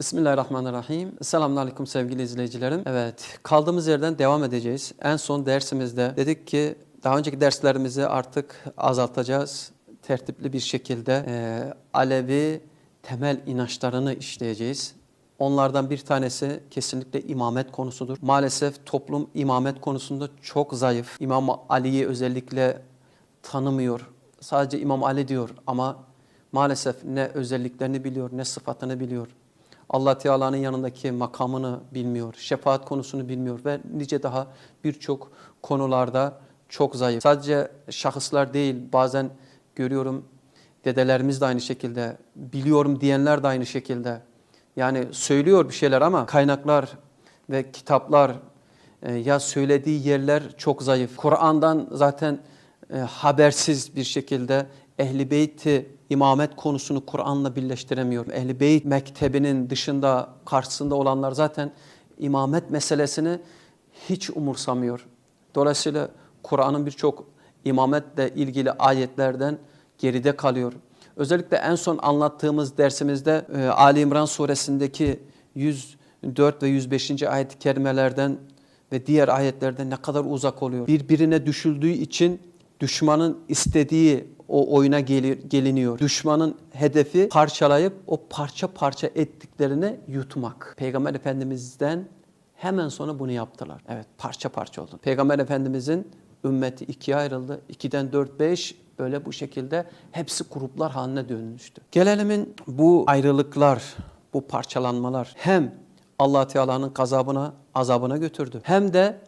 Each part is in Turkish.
Bismillahirrahmanirrahim. Selamun Aleyküm sevgili izleyicilerim. Evet, kaldığımız yerden devam edeceğiz. En son dersimizde dedik ki daha önceki derslerimizi artık azaltacağız. Tertipli bir şekilde e, Alevi temel inançlarını işleyeceğiz. Onlardan bir tanesi kesinlikle imamet konusudur. Maalesef toplum imamet konusunda çok zayıf. İmam Ali'yi özellikle tanımıyor. Sadece İmam Ali diyor ama maalesef ne özelliklerini biliyor ne sıfatını biliyor. Allah Teala'nın yanındaki makamını bilmiyor, şefaat konusunu bilmiyor ve nice daha birçok konularda çok zayıf. Sadece şahıslar değil bazen görüyorum dedelerimiz de aynı şekilde, biliyorum diyenler de aynı şekilde. Yani söylüyor bir şeyler ama kaynaklar ve kitaplar e, ya söylediği yerler çok zayıf. Kur'an'dan zaten e, habersiz bir şekilde Ehli Beyt'i imamet konusunu Kur'an'la birleştiremiyor. Ehli Beyt mektebinin dışında karşısında olanlar zaten imamet meselesini hiç umursamıyor. Dolayısıyla Kur'an'ın birçok imametle ilgili ayetlerden geride kalıyor. Özellikle en son anlattığımız dersimizde e, Ali İmran suresindeki 104 ve 105. ayet-i kerimelerden ve diğer ayetlerden ne kadar uzak oluyor. Birbirine düşüldüğü için düşmanın istediği o oyuna gelir, geliniyor. Düşmanın hedefi parçalayıp o parça parça ettiklerini yutmak. Peygamber Efendimiz'den hemen sonra bunu yaptılar. Evet parça parça oldu. Peygamber Efendimiz'in ümmeti ikiye ayrıldı. İkiden dört beş böyle bu şekilde hepsi gruplar haline dönmüştü. Gelelimin bu ayrılıklar, bu parçalanmalar hem allah Teala'nın gazabına, azabına götürdü. Hem de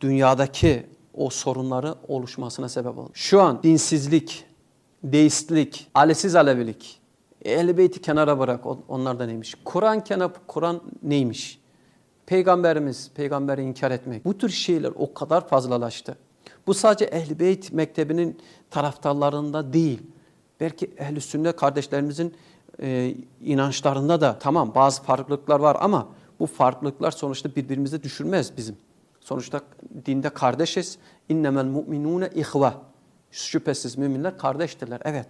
dünyadaki o sorunları oluşmasına sebep oldu. Şu an dinsizlik, deistlik, alesiz alevilik, ehl beyti kenara bırak onlar da neymiş? Kur'an kenar, Kur'an neymiş? Peygamberimiz, peygamberi inkar etmek. Bu tür şeyler o kadar fazlalaştı. Bu sadece ehl beyt mektebinin taraftarlarında değil. Belki ehl sünnet kardeşlerimizin e, inançlarında da tamam bazı farklılıklar var ama bu farklılıklar sonuçta birbirimizi düşürmez bizim. Sonuçta dinde kardeşiz. İnnemel mu'minune ihve. Şüphesiz müminler kardeştirler. Evet.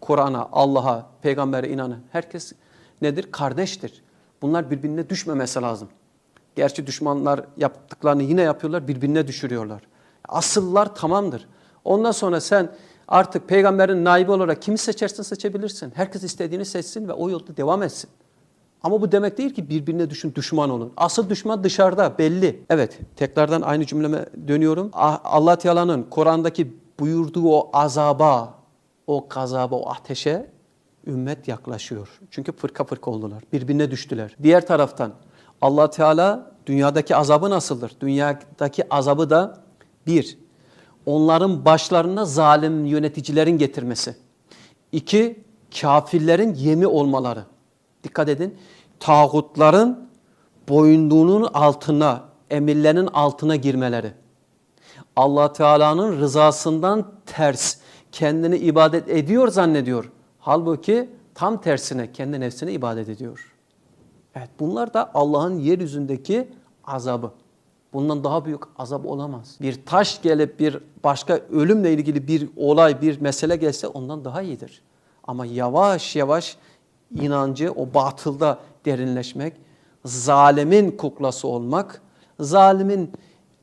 Kur'an'a, Allah'a, peygambere inanan herkes nedir? Kardeştir. Bunlar birbirine düşmemesi lazım. Gerçi düşmanlar yaptıklarını yine yapıyorlar, birbirine düşürüyorlar. Asıllar tamamdır. Ondan sonra sen artık peygamberin naibi olarak kimi seçersin seçebilirsin. Herkes istediğini seçsin ve o yolda devam etsin. Ama bu demek değil ki birbirine düşün düşman olun. Asıl düşman dışarıda belli. Evet tekrardan aynı cümleme dönüyorum. Ah, Allah Teala'nın Kur'an'daki buyurduğu o azaba, o gazaba, o ateşe ümmet yaklaşıyor. Çünkü fırka fırka oldular. Birbirine düştüler. Diğer taraftan Allah Teala dünyadaki azabı nasıldır? Dünyadaki azabı da bir, onların başlarına zalim yöneticilerin getirmesi. İki, kafirlerin yemi olmaları. Dikkat edin. Tağutların boyunluğunun altına, emirlerin altına girmeleri. Allah Teala'nın rızasından ters kendini ibadet ediyor zannediyor. Halbuki tam tersine kendi nefsine ibadet ediyor. Evet bunlar da Allah'ın yeryüzündeki azabı. Bundan daha büyük azap olamaz. Bir taş gelip bir başka ölümle ilgili bir olay, bir mesele gelse ondan daha iyidir. Ama yavaş yavaş inancı o batılda derinleşmek, zalimin kuklası olmak, zalimin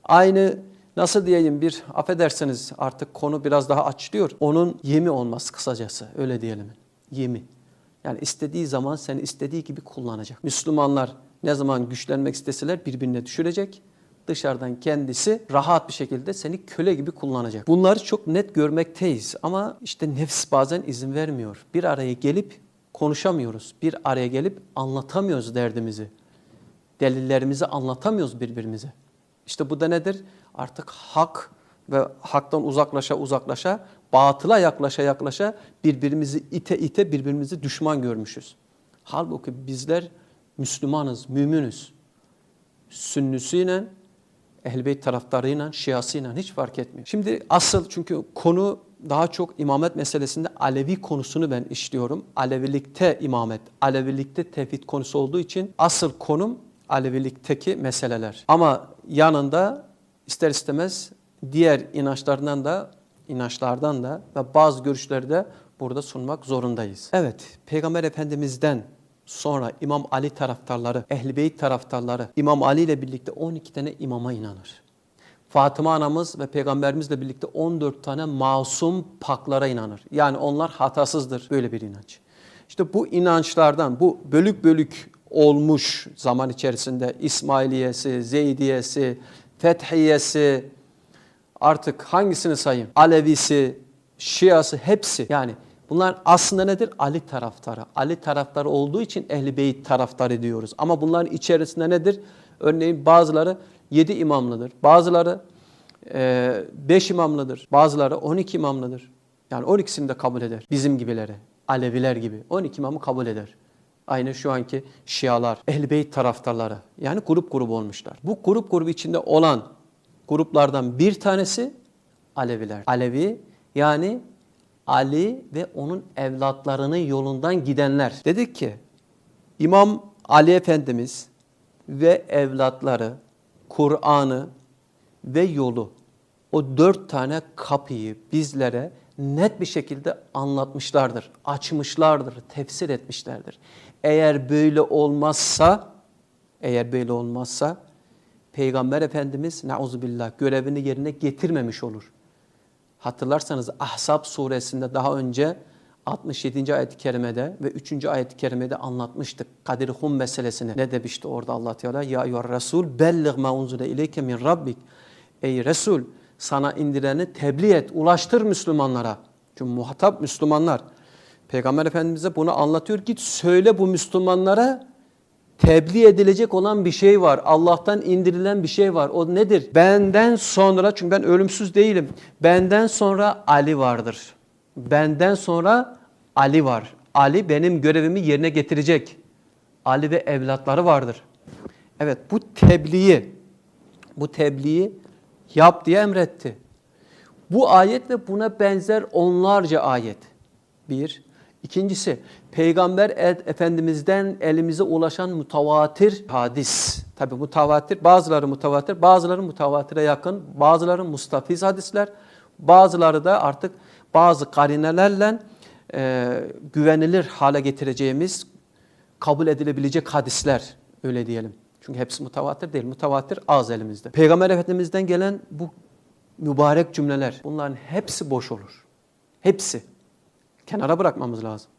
aynı nasıl diyeyim bir affedersiniz artık konu biraz daha açılıyor. Onun yemi olması kısacası öyle diyelim. Yemi. Yani istediği zaman seni istediği gibi kullanacak. Müslümanlar ne zaman güçlenmek isteseler birbirine düşürecek. Dışarıdan kendisi rahat bir şekilde seni köle gibi kullanacak. Bunları çok net görmekteyiz ama işte nefs bazen izin vermiyor. Bir araya gelip konuşamıyoruz. Bir araya gelip anlatamıyoruz derdimizi. Delillerimizi anlatamıyoruz birbirimize. İşte bu da nedir? Artık hak ve haktan uzaklaşa uzaklaşa, batıla yaklaşa yaklaşa birbirimizi ite ite birbirimizi düşman görmüşüz. Halbuki bizler Müslümanız, müminiz. Sünnüsüyle, ehl taraftarıyla, şiasıyla hiç fark etmiyor. Şimdi asıl çünkü konu daha çok imamet meselesinde Alevi konusunu ben işliyorum. Alevilikte imamet, Alevilikte tevhid konusu olduğu için asıl konum Alevilikteki meseleler. Ama yanında ister istemez diğer inançlardan da inançlardan da ve bazı görüşleri de burada sunmak zorundayız. Evet, Peygamber Efendimiz'den sonra İmam Ali taraftarları, Ehl-i Beyt taraftarları İmam Ali ile birlikte 12 tane imama inanır. Fatıma anamız ve peygamberimizle birlikte 14 tane masum paklara inanır. Yani onlar hatasızdır. Böyle bir inanç. İşte bu inançlardan, bu bölük bölük olmuş zaman içerisinde İsmailiyesi, Zeydiyesi, Fethiyesi, artık hangisini sayayım? Alevisi, Şiası hepsi yani bunlar aslında nedir? Ali taraftarı. Ali taraftarı olduğu için Ehl-i Beyt taraftarı diyoruz. Ama bunların içerisinde nedir? Örneğin bazıları 7 imamlıdır. Bazıları 5 imamlıdır. Bazıları 12 imamlıdır. Yani 12'sini de kabul eder. Bizim gibileri. Aleviler gibi. 12 imamı kabul eder. Aynı şu anki Şialar, Ehl-i Beyt taraftarları. Yani grup grup olmuşlar. Bu grup grubu içinde olan gruplardan bir tanesi Aleviler. Alevi yani Ali ve onun evlatlarının yolundan gidenler. Dedik ki İmam Ali Efendimiz ve evlatları Kur'an'ı ve yolu o dört tane kapıyı bizlere net bir şekilde anlatmışlardır, açmışlardır, tefsir etmişlerdir. Eğer böyle olmazsa, eğer böyle olmazsa Peygamber Efendimiz nauzubillah görevini yerine getirmemiş olur. Hatırlarsanız Ahzab suresinde daha önce 67. ayet-i kerimede ve 3. ayet-i kerimede anlatmıştık Kadir Hum meselesini. Ne demişti orada Allah Teala? Ya eyyuhar Resul bellig ma unzile ileyke min rabbik. Ey Resul sana indireni tebliğ et, ulaştır Müslümanlara. Çünkü muhatap Müslümanlar. Peygamber Efendimiz'e bunu anlatıyor. Git söyle bu Müslümanlara tebliğ edilecek olan bir şey var. Allah'tan indirilen bir şey var. O nedir? Benden sonra çünkü ben ölümsüz değilim. Benden sonra Ali vardır. Benden sonra Ali var. Ali benim görevimi yerine getirecek. Ali ve evlatları vardır. Evet bu tebliği bu tebliği yap diye emretti. Bu ayet ve buna benzer onlarca ayet. Bir. İkincisi Peygamber Efendimiz'den elimize ulaşan mutavatir hadis. Tabi mutavatir bazıları mutavatir bazıları mutavatire yakın bazıları mustafiz hadisler bazıları da artık bazı karinelerle e, güvenilir hale getireceğimiz kabul edilebilecek hadisler öyle diyelim. Çünkü hepsi mutavatir değil. Mutavatir az elimizde. Peygamber Efendimiz'den gelen bu mübarek cümleler bunların hepsi boş olur. Hepsi. Kenara bırakmamız lazım.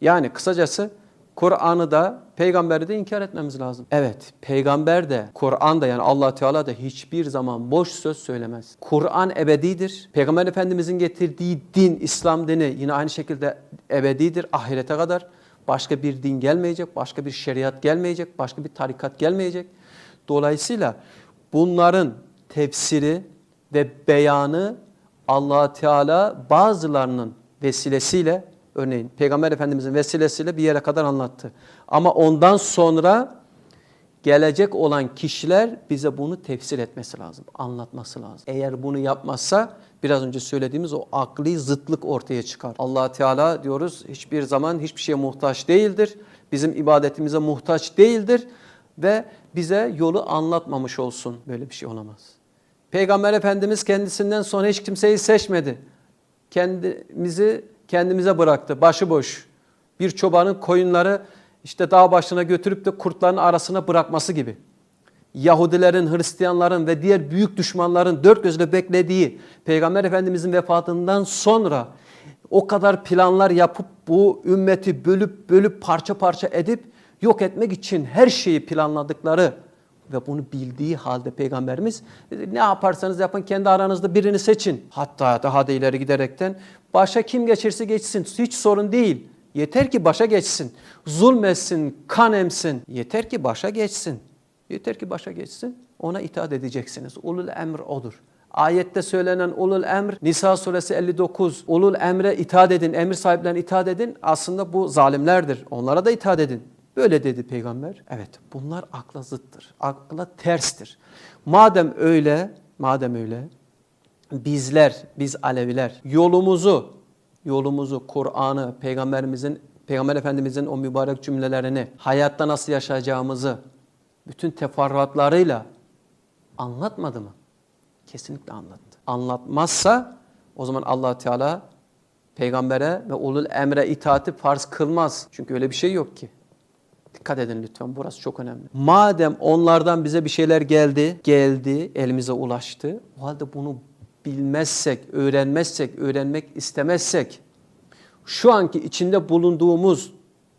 Yani kısacası Kur'an'ı da peygamberi de inkar etmemiz lazım. Evet, peygamber de Kur'an da yani Allah Teala da hiçbir zaman boş söz söylemez. Kur'an ebedidir. Peygamber Efendimizin getirdiği din, İslam dini yine aynı şekilde ebedidir ahirete kadar. Başka bir din gelmeyecek, başka bir şeriat gelmeyecek, başka bir tarikat gelmeyecek. Dolayısıyla bunların tefsiri ve beyanı Allah Teala bazılarının vesilesiyle örneğin Peygamber Efendimizin vesilesiyle bir yere kadar anlattı. Ama ondan sonra gelecek olan kişiler bize bunu tefsir etmesi lazım, anlatması lazım. Eğer bunu yapmazsa biraz önce söylediğimiz o akli zıtlık ortaya çıkar. allah Teala diyoruz hiçbir zaman hiçbir şeye muhtaç değildir. Bizim ibadetimize muhtaç değildir ve bize yolu anlatmamış olsun. Böyle bir şey olamaz. Peygamber Efendimiz kendisinden sonra hiç kimseyi seçmedi. Kendimizi kendimize bıraktı başıboş. Bir çobanın koyunları işte dağ başına götürüp de kurtların arasına bırakması gibi. Yahudilerin, Hristiyanların ve diğer büyük düşmanların dört gözle beklediği Peygamber Efendimizin vefatından sonra o kadar planlar yapıp bu ümmeti bölüp bölüp parça parça edip yok etmek için her şeyi planladıkları ve bunu bildiği halde Peygamberimiz ne yaparsanız yapın kendi aranızda birini seçin. Hatta daha da ileri giderekten başa kim geçirse geçsin hiç sorun değil. Yeter ki başa geçsin. Zulmetsin, kan emsin. Yeter ki başa geçsin. Yeter ki başa geçsin. Ona itaat edeceksiniz. Ulul emr odur. Ayette söylenen ulul emr Nisa suresi 59 ulul emre itaat edin, emir sahiplerine itaat edin. Aslında bu zalimlerdir. Onlara da itaat edin. Böyle dedi peygamber. Evet bunlar akla zıttır. Akla terstir. Madem öyle, madem öyle bizler, biz Aleviler yolumuzu, yolumuzu, Kur'an'ı, peygamberimizin, peygamber efendimizin o mübarek cümlelerini, hayatta nasıl yaşayacağımızı bütün teferruatlarıyla anlatmadı mı? Kesinlikle anlattı. Anlatmazsa o zaman allah Teala peygambere ve ulul emre itaati farz kılmaz. Çünkü öyle bir şey yok ki. Dikkat edin lütfen burası çok önemli. Madem onlardan bize bir şeyler geldi, geldi, elimize ulaştı. O halde bunu bilmezsek, öğrenmezsek, öğrenmek istemezsek şu anki içinde bulunduğumuz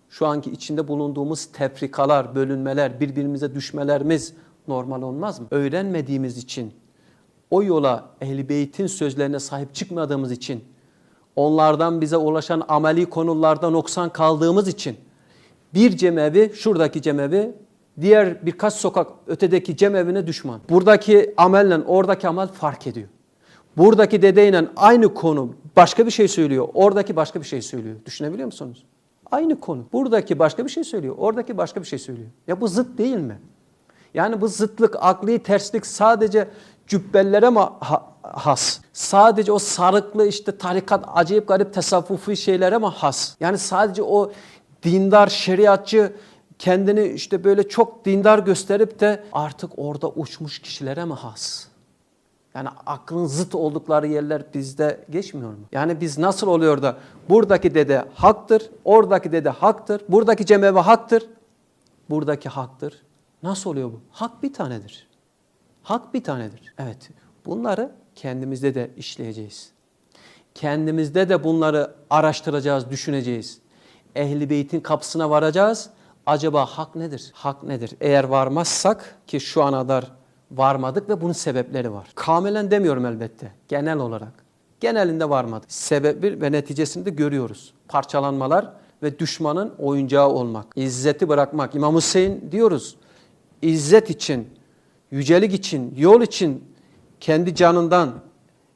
şu anki içinde bulunduğumuz tefrikalar, bölünmeler, birbirimize düşmelerimiz normal olmaz mı? Öğrenmediğimiz için, o yola Ehl-i sözlerine sahip çıkmadığımız için, onlardan bize ulaşan ameli konularda noksan kaldığımız için, bir cemevi, şuradaki cemevi, diğer birkaç sokak ötedeki cemevine düşman. Buradaki amelle oradaki amel fark ediyor. Buradaki dedeyle aynı konu başka bir şey söylüyor, oradaki başka bir şey söylüyor. Düşünebiliyor musunuz? Aynı konu. Buradaki başka bir şey söylüyor, oradaki başka bir şey söylüyor. Ya bu zıt değil mi? Yani bu zıtlık, akli terslik sadece cübbellere mi ha- has? Sadece o sarıklı işte tarikat, acayip garip tasavvufi şeylere mi has? Yani sadece o dindar, şeriatçı kendini işte böyle çok dindar gösterip de artık orada uçmuş kişilere mi has? Yani aklın zıt oldukları yerler bizde geçmiyor mu? Yani biz nasıl oluyor da buradaki dede haktır, oradaki dede haktır, buradaki cemevi haktır, buradaki haktır. Nasıl oluyor bu? Hak bir tanedir. Hak bir tanedir. Evet. Bunları kendimizde de işleyeceğiz. Kendimizde de bunları araştıracağız, düşüneceğiz. Ehli beytin kapısına varacağız. Acaba hak nedir? Hak nedir? Eğer varmazsak ki şu ana kadar varmadık ve bunun sebepleri var. Kamilen demiyorum elbette. Genel olarak. Genelinde varmadık. Sebebi ve neticesini de görüyoruz. Parçalanmalar ve düşmanın oyuncağı olmak. İzzeti bırakmak. İmam Hüseyin diyoruz. İzzet için, yücelik için, yol için kendi canından,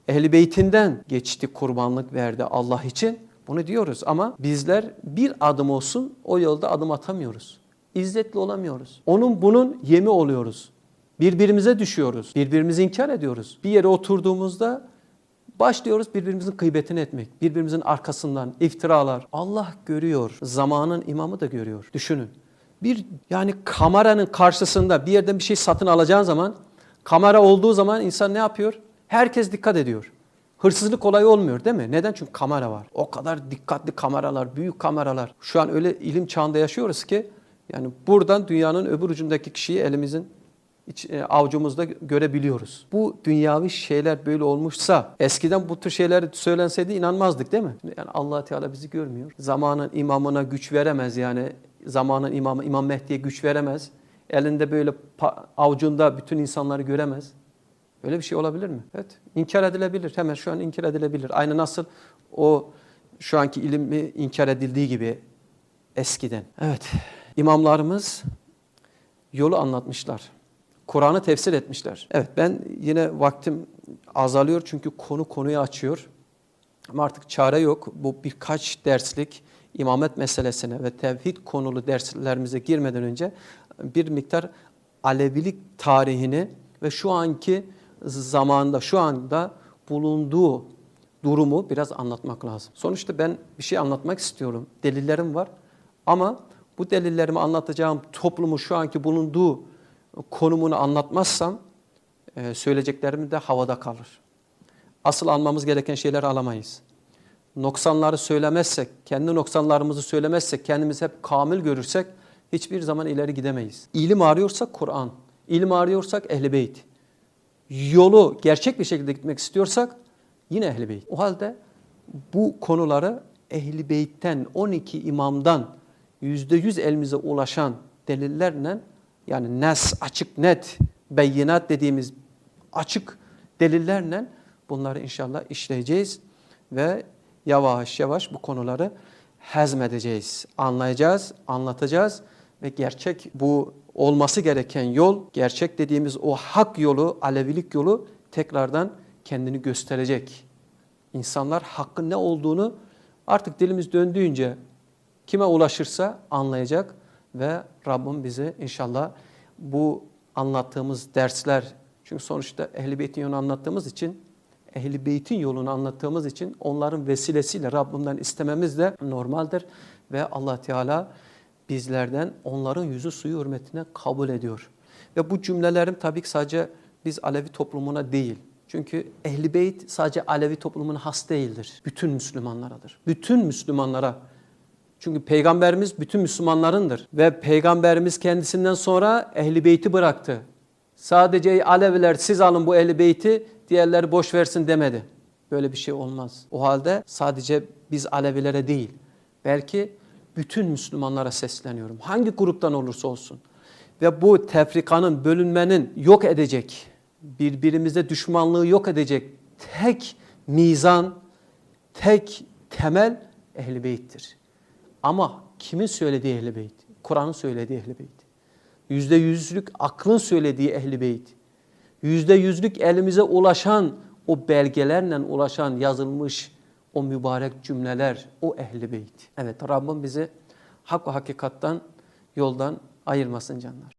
ehli beytinden geçti, kurbanlık verdi Allah için. Bunu diyoruz ama bizler bir adım olsun o yolda adım atamıyoruz. İzzetli olamıyoruz. Onun bunun yemi oluyoruz. Birbirimize düşüyoruz. Birbirimizi inkar ediyoruz. Bir yere oturduğumuzda başlıyoruz birbirimizin gıybetini etmek. Birbirimizin arkasından iftiralar. Allah görüyor. Zamanın imamı da görüyor. Düşünün. Bir yani kameranın karşısında bir yerden bir şey satın alacağın zaman kamera olduğu zaman insan ne yapıyor? Herkes dikkat ediyor. Hırsızlık olayı olmuyor değil mi? Neden? Çünkü kamera var. O kadar dikkatli kameralar, büyük kameralar. Şu an öyle ilim çağında yaşıyoruz ki yani buradan dünyanın öbür ucundaki kişiyi elimizin iç, e, avucumuzda görebiliyoruz. Bu dünyavi şeyler böyle olmuşsa eskiden bu tür şeyler söylenseydi inanmazdık değil mi? Yani allah Teala bizi görmüyor. Zamanın imamına güç veremez yani zamanın imamı İmam Mehdi'ye güç veremez. Elinde böyle avucunda bütün insanları göremez. Öyle bir şey olabilir mi? Evet. İnkar edilebilir. Hemen şu an inkar edilebilir. Aynı nasıl o şu anki ilmi inkar edildiği gibi eskiden. Evet. İmamlarımız yolu anlatmışlar. Kur'an'ı tefsir etmişler. Evet ben yine vaktim azalıyor çünkü konu konuyu açıyor. Ama artık çare yok. Bu birkaç derslik imamet meselesine ve tevhid konulu derslerimize girmeden önce bir miktar Alevilik tarihini ve şu anki zamanda, şu anda bulunduğu durumu biraz anlatmak lazım. Sonuçta ben bir şey anlatmak istiyorum. Delillerim var. Ama bu delillerimi anlatacağım toplumu şu anki bulunduğu konumunu anlatmazsam e, söyleyeceklerim de havada kalır. Asıl almamız gereken şeyleri alamayız. Noksanları söylemezsek, kendi noksanlarımızı söylemezsek, kendimizi hep kamil görürsek hiçbir zaman ileri gidemeyiz. İlim arıyorsak Kur'an, ilim arıyorsak Ehl-i Beyt. Yolu gerçek bir şekilde gitmek istiyorsak yine Ehl-i Beyt. O halde bu konuları Ehl-i Beyt'ten 12 imamdan %100 elimize ulaşan delillerle yani nes açık net beyinat dediğimiz açık delillerle bunları inşallah işleyeceğiz ve yavaş yavaş bu konuları hazmedeceğiz, anlayacağız, anlatacağız ve gerçek bu olması gereken yol, gerçek dediğimiz o hak yolu, Alevilik yolu tekrardan kendini gösterecek. İnsanlar hakkın ne olduğunu artık dilimiz döndüğünce kime ulaşırsa anlayacak ve Rabbim bizi inşallah bu anlattığımız dersler çünkü sonuçta Ehl-i Beyt'in yolunu anlattığımız için Ehl-i Beyt'in yolunu anlattığımız için onların vesilesiyle Rabbimden istememiz de normaldir ve Allah Teala bizlerden onların yüzü suyu hürmetine kabul ediyor. Ve bu cümlelerim tabii ki sadece biz Alevi toplumuna değil. Çünkü Ehl-i Beyt sadece Alevi toplumuna has değildir. Bütün Müslümanlaradır. Bütün Müslümanlara Çünkü peygamberimiz bütün Müslümanlarındır ve peygamberimiz kendisinden sonra ehli beyti bıraktı. Sadece "Ey Aleviler siz alın bu ehli beyti, diğerleri boş versin demedi. Böyle bir şey olmaz. O halde sadece biz Alevilere değil, belki bütün Müslümanlara sesleniyorum. Hangi gruptan olursa olsun. Ve bu tefrikanın, bölünmenin yok edecek, birbirimize düşmanlığı yok edecek tek mizan, tek temel ehl beyttir. Ama kimin söylediği ehl beyt? Kur'an'ın söylediği ehl beyt. Yüzde yüzlük aklın söylediği ehl beyt. Yüzde yüzlük elimize ulaşan o belgelerle ulaşan yazılmış o mübarek cümleler, o ehli beyt. Evet Rabbim bizi hak ve hakikattan, yoldan ayırmasın canlar.